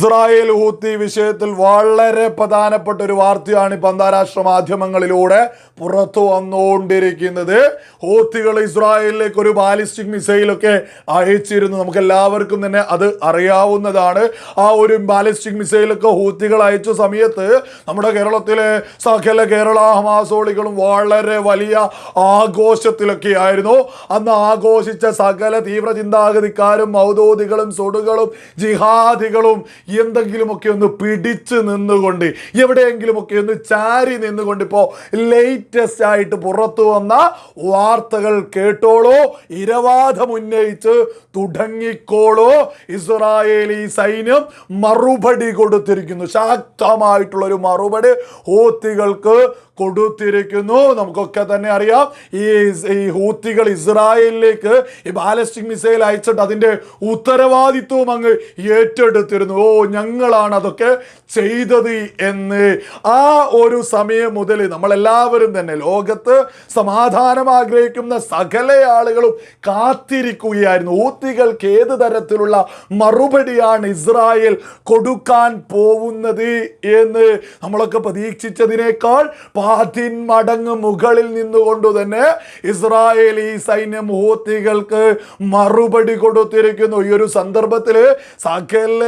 Israel Houthi വിഷയത്തിൽ വളരെ പ്രധാനപ്പെട്ട ഒരു വാർത്തയാണ് ഇപ്പം അന്താരാഷ്ട്ര മാധ്യമങ്ങളിലൂടെ പുറത്തു വന്നുകൊണ്ടിരിക്കുന്നത്. ഹൂത്തികൾ ഇസ്രായേലിലേക്ക് ഒരു ബാലിസ്റ്റിക് മിസൈലൊക്കെ അയച്ചിരുന്നു. നമുക്ക് എല്ലാവർക്കും തന്നെ അത് അറിയാവുന്നതാണ്. ആ ഒരു ബാലിസ്റ്റിക് മിസൈലൊക്കെ ഹൂത്തികൾ അയച്ച സമയത്ത് നമ്മുടെ കേരളത്തിലെ സകല കേരള ഹമാസോളികളും വളരെ വലിയ ആഘോഷത്തിലൊക്കെ ആയിരുന്നു അന്ന് ആഘോഷിച്ച സകല തീവ്ര ചിന്താഗതിക്കാരും മൗദോദികളും സുടുകളും ജിഹാദികളും എന്തെങ്കിലുമൊക്കെ ഒന്ന് പിടിച്ച് നിന്നുകൊണ്ട് എവിടെയെങ്കിലുമൊക്കെ ഒന്ന് ചാരി നിന്നുകൊണ്ട് ഇപ്പോൾ ലേറ്റസ്റ്റ് ആയിട്ട് പുറത്തു വന്ന വാർത്തകൾ കേട്ടോളോ ഇരവാദം ഉന്നയിച്ച് തുടങ്ങിക്കോളൂ. ഇസ്രായേലി സൈന്യം മറുപടി കൊടുത്തിരിക്കുന്നു. ശക്തമായിട്ടുള്ള ഒരു മറുപടി ഹൂത്തികൾക്ക് കൊടുത്തിരിക്കുന്നു. നമുക്കൊക്കെ തന്നെ അറിയാം ഈ ഈ ഹൂത്തികൾ ഇസ്രായേലിലേക്ക് ഈ ബാലസ്റ്റിക് മിസൈൽ അയച്ചിട്ട് അതിന്റെ ഉത്തരവാദിത്വം അങ്ങ് ഏറ്റെടുത്തിരുന്നു. ഓ ഞങ്ങളാണ് അതൊക്കെ ചെയ്തത് എന്ന്. ആ ഒരു സമയം മുതൽ നമ്മളെല്ലാവരും തന്നെ ലോകത്ത് സമാധാനം ആഗ്രഹിക്കുന്ന സകല ആളുകളും കാത്തിരിക്കുകയായിരുന്നു. ഊത്തികൾക്ക് ഏത് തരത്തിലുള്ള മറുപടിയാണ് ഇസ്രായേൽ കൊടുക്കാൻ പോകുന്നത് എന്ന് നമ്മളൊക്കെ പ്രതീക്ഷിച്ചതിനേക്കാൾ പാതിൻ മടങ്ങ് മുകളിൽ നിന്നുകൊണ്ട് തന്നെ ഇസ്രായേലി സൈന്യം ഹൂത്തികൾക്ക് മറുപടി കൊടുത്തിരിക്കുന്നു. ഈ ഒരു സന്ദർഭത്തിൽ സകല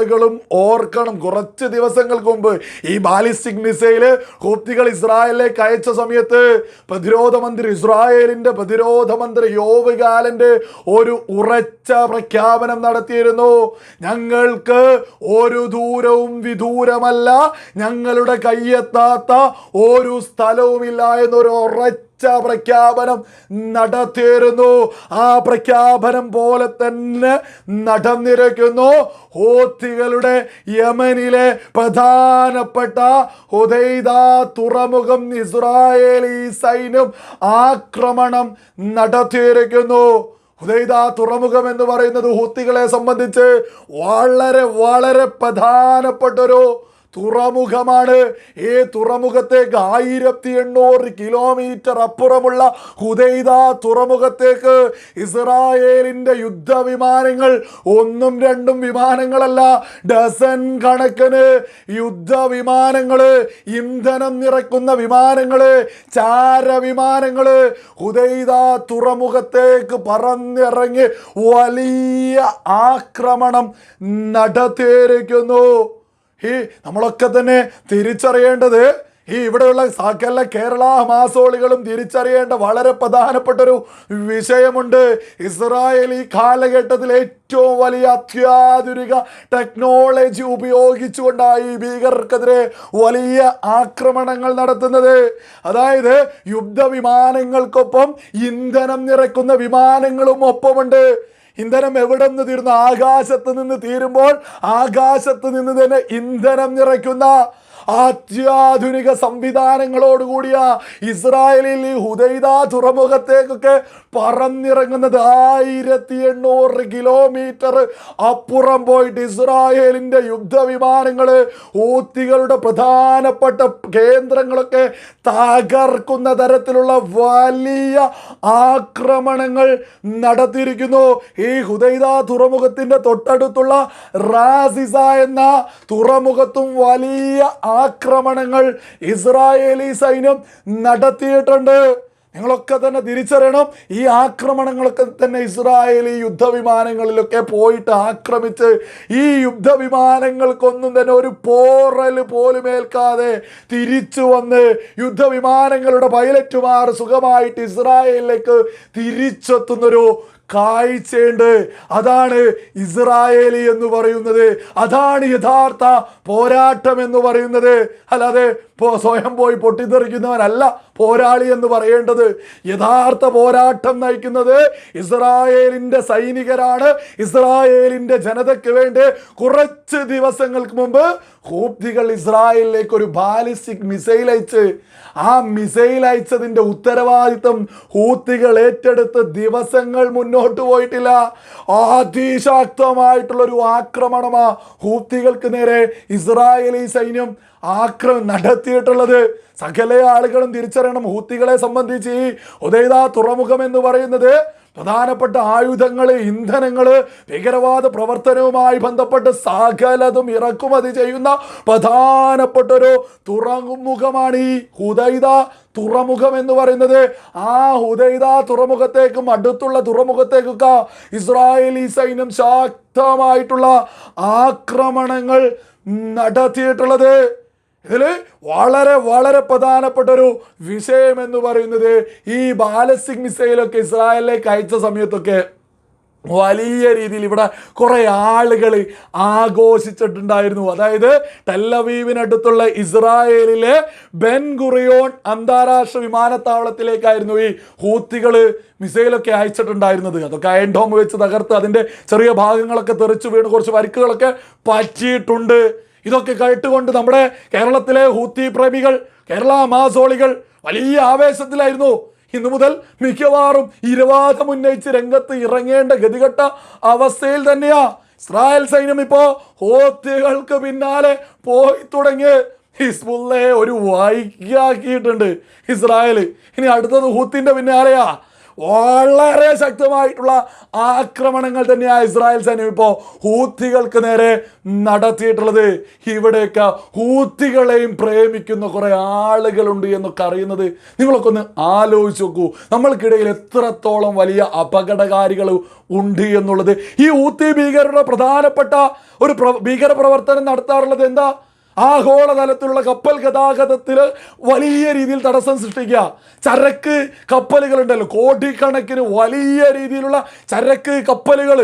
ആളുകളും ഓർക്കണം കുറച്ച് ദിവസങ്ങൾക്ക് മുമ്പ് ഈ ബാലിസ്റ്റിക് മിസൈൽ ഹൂപ്തികൾ ഇസ്രായേലിലേക്ക് അയച്ച സമയത്ത് പ്രതിരോധ മന്ത്രി ഇസ്രായേലിന്റെ പ്രതിരോധ മന്ത്രി യോവ് ഒരു ഉറച്ച പ്രഖ്യാപനം നടത്തിയിരുന്നു. ഞങ്ങൾക്ക് ഒരു ദൂരവും വിദൂരമല്ല ഞങ്ങളുടെ കയ്യെത്താത്ത ഒരു സ്ഥലവുമില്ല എന്നൊരു ഉറച്ച പ്രഖ്യാപനം നടത്തിയിരുന്നു. ആ പ്രഖ്യാപനം പോലെ തന്നെ നടന്നിരിക്കുന്നു. ഹോത്തികളുടെ യമനിലെ പ്രധാനപ്പെട്ട ഹുദൈദ തുറമുഖം ഇസ്രായേലി സൈന്യം ആക്രമണം നടത്തിയിരിക്കുന്നു. ഹുദൈദ തുറമുഖം എന്ന് പറയുന്നത് ഹൂത്തികളെ സംബന്ധിച്ച് വളരെ വളരെ പ്രധാനപ്പെട്ടൊരു തുറമുഖമാണ്. ഈ തുറമുഖത്തേക്ക് ആയിരത്തി എണ്ണൂറ് കിലോമീറ്റർ അപ്പുറമുള്ള ഹുദൈദ തുറമുഖത്തേക്ക് ഇസ്രായേലിന്റെ യുദ്ധവിമാനങ്ങൾ ഒന്നും രണ്ടും വിമാനങ്ങളല്ല ഡസൻ കണക്കിന് യുദ്ധവിമാനങ്ങൾ ഇന്ധനം നിറക്കുന്ന വിമാനങ്ങൾ ചാരവിമാനങ്ങൾ ഹുദൈദ തുറമുഖത്തേക്ക് പറന്നിറങ്ങി വലിയ ആക്രമണം നടത്തിയിരിക്കുന്നു. ഈ നമ്മളൊക്കെ തന്നെ തിരിച്ചറിയേണ്ടത് ഈ ഇവിടെയുള്ള സകല കേരള മാസോളികളും തിരിച്ചറിയേണ്ട വളരെ പ്രധാനപ്പെട്ട ഒരു വിഷയമുണ്ട്. ഇസ്രായേൽ ഈ കാലഘട്ടത്തിൽ ഏറ്റവും വലിയ അത്യാധുനിക ടെക്നോളജി ഉപയോഗിച്ചുകൊണ്ടാണ് ഈ ഭീകരർക്കെതിരെ വലിയ ആക്രമണങ്ങൾ നടത്തുന്നത്. അതായത് യുദ്ധവിമാനങ്ങൾക്കൊപ്പം ഇന്ധനം നിറക്കുന്ന വിമാനങ്ങളും ഒപ്പമുണ്ട് ഇന്ധനം എവിടെ നിന്ന് തീരുന്നു? ആകാശത്ത് നിന്ന് തീരുമ്പോൾ ആകാശത്ത് നിന്ന് തന്നെ ഇന്ധനം നിറയ്ക്കുന്ന അത്യാധുനിക സംവിധാനങ്ങളോടുകൂടിയ ഇസ്രായേലിൽ ഹുദൈദ തുറമുഖത്തേക്കൊക്കെ പറന്നിറങ്ങുന്നത് ആയിരത്തി എണ്ണൂറ് കിലോമീറ്റർ അപ്പുറം പോയിട്ട് ഇസ്രായേലിന്റെ യുദ്ധവിമാനങ്ങൾ ഊത്തികളുടെ പ്രധാനപ്പെട്ട കേന്ദ്രങ്ങളൊക്കെ തകർക്കുന്ന തരത്തിലുള്ള വലിയ ആക്രമണങ്ങൾ നടത്തിയിരിക്കുന്നു. ഈ ഹുദൈദ തുറമുഖത്തിന്റെ തൊട്ടടുത്തുള്ള റാസിസ എന്ന തുറമുഖത്തും വലിയ ആക്രമണങ്ങൾ ഇസ്രായേലി സൈന്യം നടത്തിയിട്ടുണ്ട്. നിങ്ങളൊക്കെ തന്നെ തിരിച്ചറിയണം ഈ ആക്രമണങ്ങളൊക്കെ തന്നെ ഇസ്രായേലി യുദ്ധവിമാനങ്ങളിലൊക്കെ പോയിട്ട് ആക്രമിച്ച് ഈ യുദ്ധവിമാനങ്ങൾക്കൊന്നും തന്നെ ഒരു പോറൽ പോലും ഏൽക്കാതെ തിരിച്ചു വന്ന് യുദ്ധവിമാനങ്ങളുടെ പൈലറ്റുമാർ സുഖമായിട്ട് ഇസ്രായേലിലേക്ക് തിരിച്ചെത്തുന്നൊരു കാഴ്ചയുണ്ട്. അതാണ് ഇസ്രായേലി എന്ന് പറയുന്നത്. അതാണ് യഥാർത്ഥ പോരാട്ടം എന്ന് പറയുന്നത്. അല്ലാതെ സ്വയം പോയി പൊട്ടിത്തെറിക്കുന്നവനല്ല പോരാളി എന്ന് പറയേണ്ടത് യഥാർത്ഥ പോരാട്ടം നയിക്കുന്നത് ഇസ്രായേലിന്റെ സൈനികരാണ്. ഇസ്രായേലിന്റെ ജനതയ്ക്ക് വേണ്ടി കുറച്ച് ദിവസങ്ങൾക്ക് മുമ്പ് ഹൂപ്തികൾ ഇസ്രായേലിലേക്ക് ഒരു ബാലിസ്റ്റിക് മിസൈൽ അയച്ച് ആ മിസൈൽ അയച്ചതിന്റെ ഉത്തരവാദിത്തം ഹൂത്തികൾ ഏറ്റെടുത്ത് ദിവസങ്ങൾ മുന്നോട്ട് പോയിട്ടില്ല. അതിശാക്തമായിട്ടുള്ളൊരു ആക്രമണമാ ഹൂത്തികൾക്ക് നേരെ ഇസ്രായേലി സൈന്യം ആക്രമം നടത്തിയിട്ടുള്ളത്. സകല ആളുകളും തിരിച്ചറിയണം ഹൂത്തികളെ സംബന്ധിച്ച് ഉദയത തുറമുഖം എന്ന് പറയുന്നത്? പ്രധാനപ്പെട്ട ആയുധങ്ങൾ ഇന്ധനങ്ങൾ ഭീകരവാദ പ്രവർത്തനവുമായി ബന്ധപ്പെട്ട് സകലതും ഇറക്കുമതി ചെയ്യുന്ന പ്രധാനപ്പെട്ട ഒരു തുറമുഖമാണ് ഈ ഹുദൈദ തുറമുഖം എന്ന് പറയുന്നത്. ആ ഹുദൈദ തുറമുഖത്തേക്കും അടുത്തുള്ള തുറമുഖത്തേക്കൊക്കെ ഇസ്രായേലി സൈന്യം ശക്തമായിട്ടുള്ള ആക്രമണങ്ങൾ നടത്തിയിട്ടുള്ളത്. ഇതിൽ വളരെ വളരെ പ്രധാനപ്പെട്ട ഒരു വിഷയം എന്ന് പറയുന്നത് ഈ ബാലസ്റ്റിക് മിസൈലൊക്കെ ഇസ്രായേലിലേക്ക് അയച്ച സമയത്തൊക്കെ വലിയ രീതിയിൽ ഇവിടെ കുറേ ആളുകൾ ആഘോഷിച്ചിട്ടുണ്ടായിരുന്നു. അതായത് ടെല്ലവീവിനടുത്തുള്ള ഇസ്രായേലിലെ ബെൻ ഗുറിയോൺ അന്താരാഷ്ട്ര വിമാനത്താവളത്തിലേക്കായിരുന്നു ഈ ഹൂത്തികൾ മിസൈലൊക്കെ അയച്ചിട്ടുണ്ടായിരുന്നത്. അതൊക്കെ അയൺ ഡോം വെച്ച് തകർത്ത് അതിന്റെ ചെറിയ ഭാഗങ്ങളൊക്കെ തെറിച്ചു വീണ് കുറച്ച് പരിക്കുകളൊക്കെ പറ്റിയിട്ടുണ്ട്. ഇതൊക്കെ കേട്ടുകൊണ്ട് നമ്മുടെ കേരളത്തിലെ ഹൂത്തി പ്രേമികൾ കേരള മാസോളികൾ വലിയ ആവേശത്തിലായിരുന്നു. ഇന്നു മുതൽ മിക്കവാറും ഇരുവാദം ഉന്നയിച്ച് രംഗത്ത് ഇറങ്ങേണ്ട ഗതികെട്ട അവസ്ഥയിൽ തന്നെയാ ഇസ്രായേൽ സൈന്യം ഇപ്പോ ഹോത്തികൾക്ക് പിന്നാലെ പോയി തുടങ്ങി. ഹിസ്ബുള്ളയെ ഒരു വായിക്കാക്കിയിട്ടുണ്ട് ഇസ്രായേൽ. ഇനി അടുത്തത് ഹൂത്തിന്റെ പിന്നാലെയാ വളരെ ശക്തമായിട്ടുള്ള ആക്രമണങ്ങൾ തന്നെയാണ് ഇസ്രായേൽ സൈന്യം ഇപ്പോൾ ഹൂത്തികൾക്ക് നേരെ നടത്തിയിട്ടുള്ളത്. ഇവിടെയൊക്കെ ഹൂത്തികളെയും പ്രേമിക്കുന്ന കുറേ ആളുകളുണ്ട് എന്നൊക്കെ അറിയുന്നത്. നിങ്ങളൊക്കെ ഒന്ന് ആലോചിച്ച് നോക്കൂ. നമ്മൾക്കിടയിൽ എത്രത്തോളം വലിയ അപകടകാരികൾ ഉണ്ട് എന്നുള്ളത്. ഈ ഊത്തി ഭീകരരുടെ പ്രധാനപ്പെട്ട ഒരു ഭീകര പ്രവർത്തനം നടത്താറുള്ളത് എന്താ? ആഗോളതലത്തിലുള്ള കപ്പൽ ഗതാഗതത്തിൽ വലിയ രീതിയിൽ തടസ്സം സൃഷ്ടിക്കുക. ചരക്ക് കപ്പലുകളുണ്ടല്ലോ. കോടിക്കണക്കിന് വലിയ രീതിയിലുള്ള ചരക്ക് കപ്പലുകൾ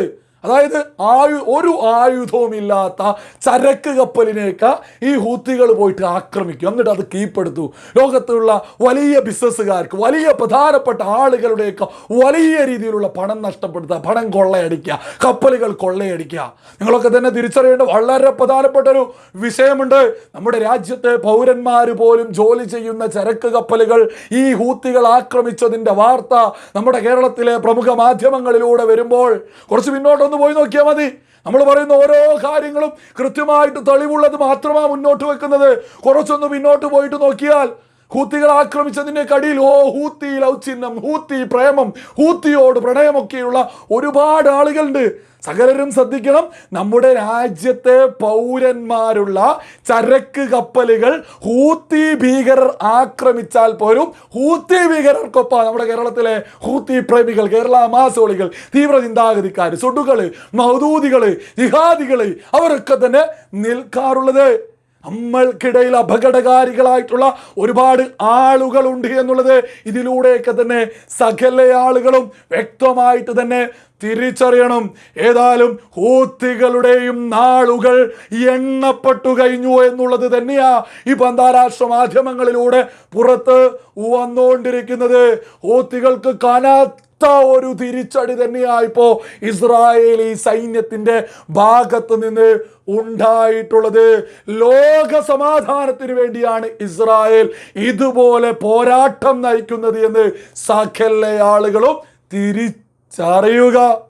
അതായത് ആയു ഒരു ആയുധവും ഇല്ലാത്ത ചരക്ക് കപ്പലിനേക്കാ ഈ ഹൂത്തികൾ പോയിട്ട് ആക്രമിക്കും. എന്നിട്ട് അത് കീപ്പെടുത്തു ലോകത്തുള്ള വലിയ ബിസിനസ്സുകാർക്ക് വലിയ പ്രധാനപ്പെട്ട ആളുകളുടെയൊക്കെ വലിയ രീതിയിലുള്ള പണം നഷ്ടപ്പെടുത്തുക പണം കൊള്ളയടിക്കുക കപ്പലുകൾ കൊള്ളയടിക്കുക. നിങ്ങളൊക്കെ തന്നെ തിരിച്ചറിയേണ്ട വളരെ പ്രധാനപ്പെട്ട ഒരു വിഷയമുണ്ട്. നമ്മുടെ രാജ്യത്തെ പൗരന്മാർ പോലും ജോലി ചെയ്യുന്ന ചരക്ക് കപ്പലുകൾ ഈ ഹൂത്തികൾ ആക്രമിച്ചതിന്റെ വാർത്ത നമ്മുടെ കേരളത്തിലെ പ്രമുഖ മാധ്യമങ്ങളിലൂടെ വരുമ്പോൾ കുറച്ച് പിന്നോട്ടൊന്ന് പോയി നോക്കിയാൽ മതി. നമ്മൾ പറയുന്ന ഓരോ കാര്യങ്ങളും കൃത്യമായിട്ട് തെളിവുള്ളത് മാത്രമാണ് മുന്നോട്ട് വെക്കുന്നത്. കുറച്ചൊന്ന് പിന്നോട്ട് പോയിട്ട് നോക്കിയാൽ ഹൂത്തികൾ ആക്രമിച്ചതിന്റെ കടിയിൽ ഓ ഹൂത്തി ലൗചിഹ്നം ഹൂത്തി പ്രേമം ഹൂത്തിയോട് പ്രണയമൊക്കെയുള്ള ഒരുപാട് ആളുകളുണ്ട്. സകലരും ശ്രദ്ധിക്കണം നമ്മുടെ രാജ്യത്തെ പൗരന്മാരുള്ള ചരക്ക് കപ്പലുകൾ ഹൂത്തി ഭീകരർ ആക്രമിച്ചാൽ പോലും ഹൂത്തി ഭീകരർക്കൊപ്പം നമ്മുടെ കേരളത്തിലെ ഹൂത്തി പ്രേമികൾ കേരള മാസോളികൾ തീവ്ര ചിന്താഗതിക്കാർ സുഡുകൾ മൗദൂദികൾ ജിഹാദികൾ അവരൊക്കെ തന്നെ നിൽക്കാറുള്ളത്. നമ്മൾക്കിടയിൽ അപകടകാരികളായിട്ടുള്ള ഒരുപാട് ആളുകളുണ്ട് എന്നുള്ളത് ഇതിലൂടെയൊക്കെ തന്നെ സകല ആളുകളും വ്യക്തമായിട്ട് തന്നെ തിരിച്ചറിയണം. ഏതായാലും ഹൂത്തികളുടെയും നാളുകൾ എണ്ണപ്പെട്ടു കഴിഞ്ഞു എന്നുള്ളത് തന്നെയാ ഇപ്പൊ അന്താരാഷ്ട്ര മാധ്യമങ്ങളിലൂടെ പുറത്ത് വന്നുകൊണ്ടിരിക്കുന്നത്. ഹൂത്തികൾക്ക് കനത്ത ഒരു തിരിച്ചടി തന്നെയായിപ്പോ ഇസ്രായേലി സൈന്യത്തിന്റെ ഭാഗത്ത് നിന്ന് ഉണ്ടായിട്ടുള്ളത്. ലോക സമാധാനത്തിന് വേണ്ടിയാണ് ഇസ്രായേൽ ഇതുപോലെ പോരാട്ടം നയിക്കുന്നത് എന്ന് സകല ആളുകളും തിരിച്ചറിയുക.